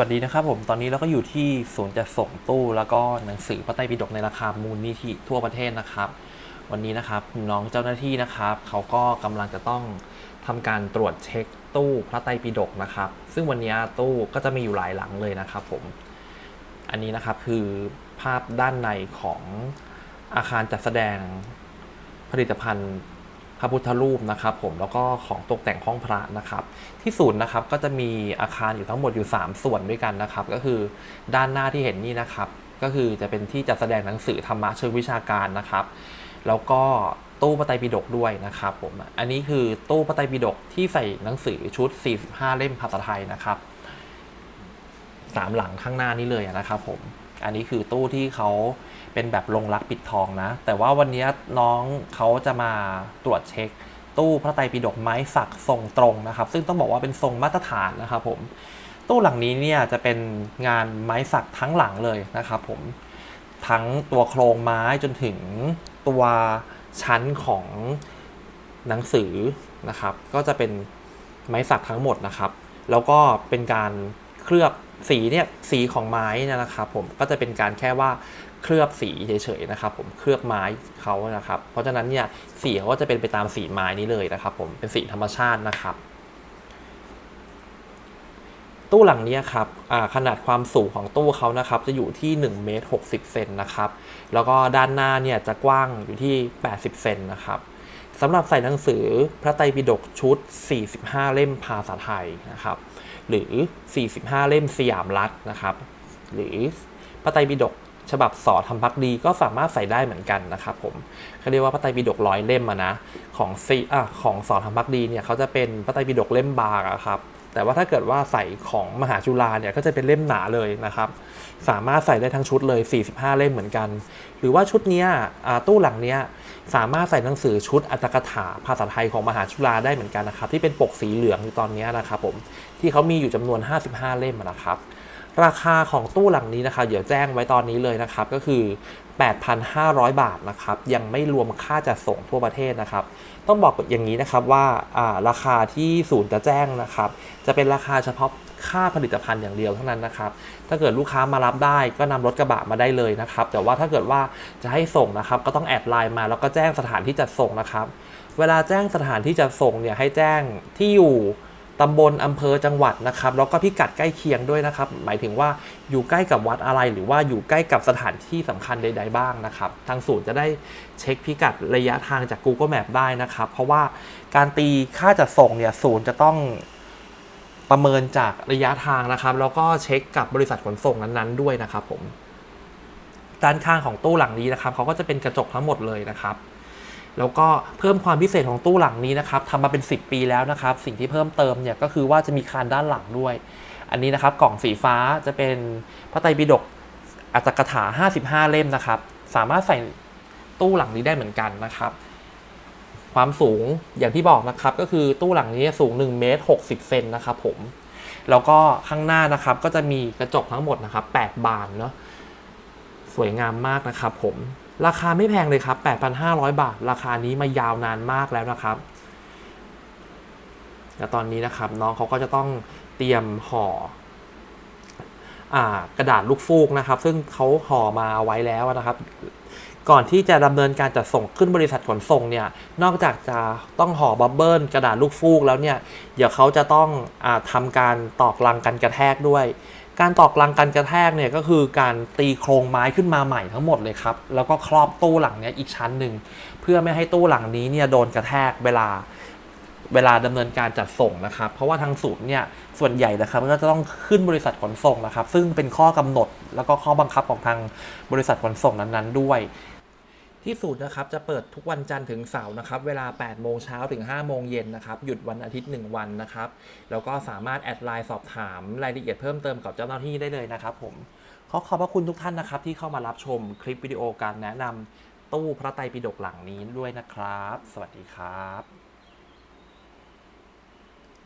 วัสดีนะครับผม ตอนนี้เราก็อยู่ที่ศูนย์จัดส่งตู้แล้วก็หนังสือพระไตรปิฎกในราคามูลนิธิทั่วประเทศนะครับ วันนี้นะครับน้องเจ้าหน้าที่นะครับ เขาก็กำลังจะต้องทำการตรวจเช็คตู้พระไตรปิฎกนะครับ ซึ่งวันนี้ตู้ก็จะมีอยู่หลายหลังเลยนะครับผม อันนี้นะครับคือภาพด้านในของอาคารจัดแสดงผลิตภัณฑ์ พระพุทธรูปนะครับผมแล้วก็ของตกแต่งห้องพระนะครับ ที่ศูนย์นะครับก็จะมีอาคารอยู่ทั้งหมดอยู่ 3 ส่วนด้วยกันนะครับ ก็คือด้านหน้าที่เห็นนี่นะครับ ก็คือจะเป็นที่จัดแสดงหนังสือธรรมะเชิงวิชาการนะครับ แล้วก็ตู้พระไตรปิฎกด้วยนะครับผมอันนี้คือตู้พระไตรปิฎกที่ใส่หนังสือชุด 45 เล่มภาษาไทยนะครับสามหลังข้างหน้านี้เลยนะครับผม อันนี้คือตู้ที่เขาเป็นแบบลงรักปิดทองนะ แต่ว่าวันนี้น้องเขาจะมาตรวจเช็ค ตู้พระไตรปิฎกไม้สักทรงตรงนะครับ ซึ่งต้องบอกว่าเป็นทรงมาตรฐานนะครับผมตู้หลังนี้เนี่ยจะเป็นงานไม้สักทั้งหลังเลยนะครับผมทั้งตัวโครงไม้จนถึงตัวชั้นของหนังสือนะครับ ก็จะเป็นไม้สักทั้งหมดนะครับ แล้วก็เป็นการเคลือบ สีเนี่ยสีของไม้นะครับผมก็จะเป็นการแค่ว่าเคลือบสีเฉยๆนะครับผมเคลือบไม้เขานะครับ เพราะฉะนั้นเนี่ยสีเขาก็จะเป็นไปตามสีไม้นี้เลยนะครับ ผมเป็นสีธรรมชาตินะครับ ตู้หลังเนี้ยครับขนาดความสูงของตู้เขานะครับ จะอยู่ที่1เมตร60เซนนะครับแล้วก็ด้านหน้าเนี่ยจะกว้างอยู่ที่ 80เซนนะครับ สำหรับใส่หนังสือพระไตรปิฎกชุด 45 เล่มภาษาไทยนะครับ หรือ 45 เล่มสยามรัฐนะครับ หรือพระไตรปิฎกฉบับสอธรรมพักดีก็สามารถใส่ได้เหมือนกันนะครับผมเขาเรียกว่าพระไตรปิฎกร้อยเล่มนะของซีอะของสอธรรมพักดีเนี่ยเขาจะเป็นพระไตรปิฎกเล่มบางอะครับ แต่ว่าถ้าเกิดว่าใส่ของมหาจุฬาเนี่ยก็จะเป็นเล่มหนาเลยนะครับ สามารถใส่ได้ทั้งชุดเลย 45 เล่มเหมือนกัน หรือว่าชุดนี้ตู้หลังเนี้ยสามารถใส่หนังสือชุดอัตถกถาภาษาไทยของมหาจุฬาได้เหมือนกันนะครับ ที่เป็นปกสีเหลืองอยู่ตอนนี้นะครับผมที่เขามีอยู่จำนวน 55 เล่มนะครับ ราคาของตู้หลังนี้นะครับเดี๋ยวแจ้งไว้ตอนนี้เลยนะครับ ก็คือ 8,500 บาทนะครับ ยังไม่รวมค่าจัดส่งทั่วประเทศนะครับ ต้องบอกอย่างนี้นะครับว่าาราคาที่ศูนย์จะแจ้งนะครับ จะเป็นราคาเฉพาะค่าผลิตภัณฑ์อย่างเดียวเท่านั้นนะครับ ถ้าเกิดลูกค้ามารับได้ก็นำรถกระบะมาได้เลยนะครับ แต่ว่าถ้าเกิดว่าจะให้ส่งนะครับ ก็ต้องแอดไลน์มาแล้วก็แจ้งสถานที่จัดส่งนะครับ เวลาแจ้งสถานที่จัดส่งเนี่ยให้แจ้งที่อยู่ ตำบลอำเภอจังหวัดนะครับแล้วก็พิกัดใกล้เคียงด้วยนะครับ หมายถึงว่าอยู่ใกล้กับวัดอะไร หรือว่าอยู่ใกล้กับสถานที่สำคัญใด ๆ บ้างนะครับ ทางศูนย์จะได้เช็คพิกัดระยะทางจาก Google Map ได้นะครับ เพราะว่าการตีค่าจัดส่งเนี่ยศูนย์จะต้องประเมินจากระยะทางนะครับ แล้วก็เช็คกับบริษัทขนส่งนั้นๆด้วยนะครับผมด้านข้างของตู้หลังนี้นะครับเขาก็จะเป็นกระจกทั้งหมดเลยนะครับ แล้วก็เพิ่มความพิเศษของตู้หลังนี้นะครับทำมาเป็น 10 ปีแล้วนะครับ สิ่งที่เพิ่มเติมเนี่ยก็คือว่าจะมีคานด้านหลังด้วย อันนี้นะครับกล่องสีฟ้าจะเป็นพระไตรปิฎกอัตถกถา 55 เล่มนะครับ สามารถใส่ตู้หลังนี้ได้เหมือนกันนะครับ ความสูงอย่างที่บอกนะครับ ก็คือตู้หลังนี้สูง1เมตร60เซนนะครับผมแล้วก็ข้างหน้านะครับก็จะมีกระจกทั้งหมดนะครับ 8 บานเนาะสวยงามมากนะครับผม ราคาไม่แพงเลยครับ 8,500 บาท ราคานี้มายาวนานมากแล้วนะครับแล้วตอนนี้นะครับน้องเขาก็จะต้องเตรียมห่ออกระดาษลูกฟูกนะครับ ซึ่งเขาห่อมาไว้แล้วนะครับ ก่อนที่จะดำเนินการจัดส่งขึ้นบริษัทขนส่งเนี่ย นอกจากจะต้องห่อบับเบิลกระดาษลูกฟูกแล้วเนี่ย เดี๋ยวเขาจะต้องอาทำการตอกลังกันกระแทกด้วย การตอกลังกันกระแทกเนี่ยก็คือการตีโครงไม้ขึ้นมาใหม่ทั้งหมดเลยครับ แล้วก็ครอบตู้หลังเนี้ยอีกชั้นหนึ่ง เพื่อไม่ให้ตู้หลังนี้เนี่ยโดนกระแทกเวลาเวลาดำเนินการจัดส่งนะครับ เพราะว่าทางศูนย์เนี่ยส่วนใหญ่นะครับก็จะต้องขึ้นบริษัทขนส่งนะครับ ซึ่งเป็นข้อกำหนดแล้วก็ข้อบังคับของทางบริษัทขนส่งนั้นๆด้วย ที่ศูนย์นะครับจะเปิดทุกวันจันทร์ถึงเสาร์นะครับเวลา 8 โมงเช้าถึง 5 โมงเย็นนะครับหยุดวันอาทิตย์ 1 วันนะครับแล้วก็สามารถแอดไลน์สอบถามรายละเอียดเพิ่มเติมกับเจ้าหน้าที่ได้เลยนะครับผมขอขอบพระคุณทุกท่านนะครับที่เข้ามารับชมคลิปวิดีโอการแนะนำตู้พระไตรปิฎกหลังนี้ด้วยนะครับ สวัสดีครับ